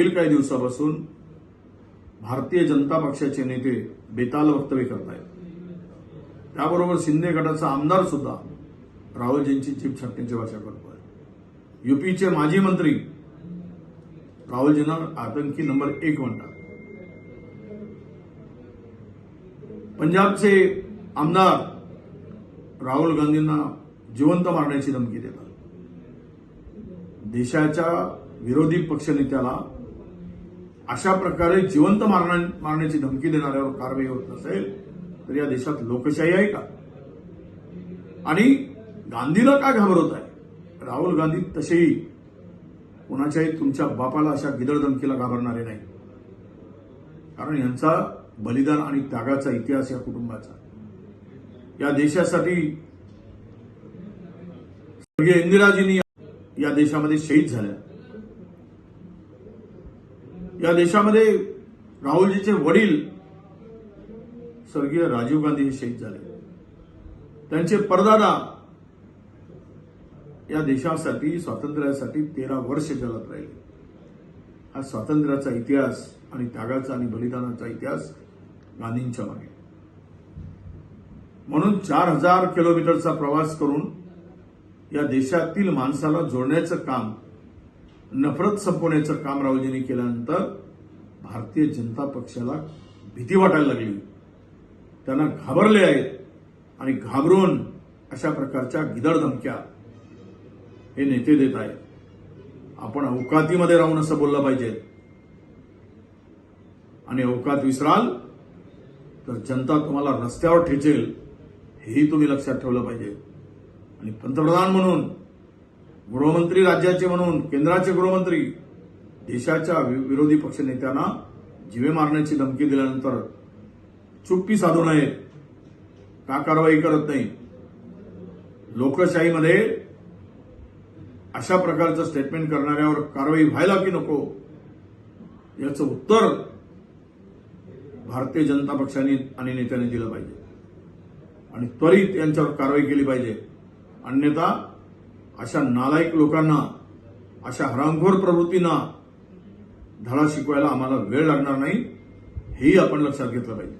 मागील काही दिवसापासून भारतीय जनता पक्षाचे नेते बेताल वक्तव्य करत आहेत त्याबरोबर शिंदे गटाचा आमदार सुद्धा राहुलजींची चिप छाटण्याची भाषा करतोय. युपीचे माजी मंत्री राहुलजींना आतंकी नंबर एक म्हणतात. पंजाबचे आमदार राहुल गांधींना जिवंत मारण्याची धमकी देतात. देशाच्या विरोधी पक्षनेत्याला अशा प्रकारे जिवंत मारण्या मारण्याची धमकी देणाऱ्यावर कारवाई होत नसेल तर या देशात लोकशाही आहे का? आणि गांधीला का घाबरवत आहे? राहुल गांधी तसेही कुणाच्याही तुमच्या बापाला अशा गिदळ धमकीला घाबरणारे नाही कारण यांचा बलिदान आणि त्यागाचा इतिहास या कुटुंबाचा. या देशासाठी स्वर्गीय इंदिराजींनी या देशामध्ये शहीद झाल्या. या देशामध्ये राहुलजीचे वडील स्वर्गीय राजीव गांधी हे शहीद झाले. त्यांचे परदादा या देशासाठी स्वातंत्र्यासाठी तेरा वर्ष जलत राहिले. हा स्वातंत्र्याचा इतिहास आणि त्यागाचा आणि बलिदानाचा इतिहास गांधींच्या मागे. म्हणून चार हजार किलोमीटरचा प्रवास करून या देशातील माणसाला जोडण्याचं काम नफरत संपवण्याचं काम रावजींनी केल्यानंतर भारतीय जनता पक्षाला भीती वाटायला लागली. त्यांना घाबरले आहेत आणि घाबरून अशा प्रकारच्या गिदड धमक्या हे नेते देत आहेत. आपण अवकातीमध्ये राहून असं बोललं पाहिजे. आणि अवकात विसराल तर जनता तुम्हाला रस्त्यावर ठेचेल हेही तुम्ही लक्षात ठेवलं पाहिजे. आणि पंतप्रधान म्हणून गृहमंत्री राज्याचे म्हणून केंद्राचे गृहमंत्री देशाच्या विरोधी पक्ष नेत्यांना जिवे मारण्याची धमकी दिल्यानंतर चुप्पी साधू नये का कारवाई करत नाही? लोकशाहीमध्ये अशा प्रकारचं स्टेटमेंट करणाऱ्यावर कारवाई व्हायला की नको? याचं उत्तर भारतीय जनता पक्षाने आणि नेत्याने दिलं पाहिजे. आणि त्वरित यांच्यावर कारवाई केली पाहिजे. अन्यथा अशा नालायक लोकांना अशा हरामखोर प्रवृत्तींना धडा शिकवायला आम्हाला वेळ लागणार नाही हेही आपण लक्षात घेतलं पाहिजे.